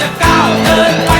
จะก้าวเดินไป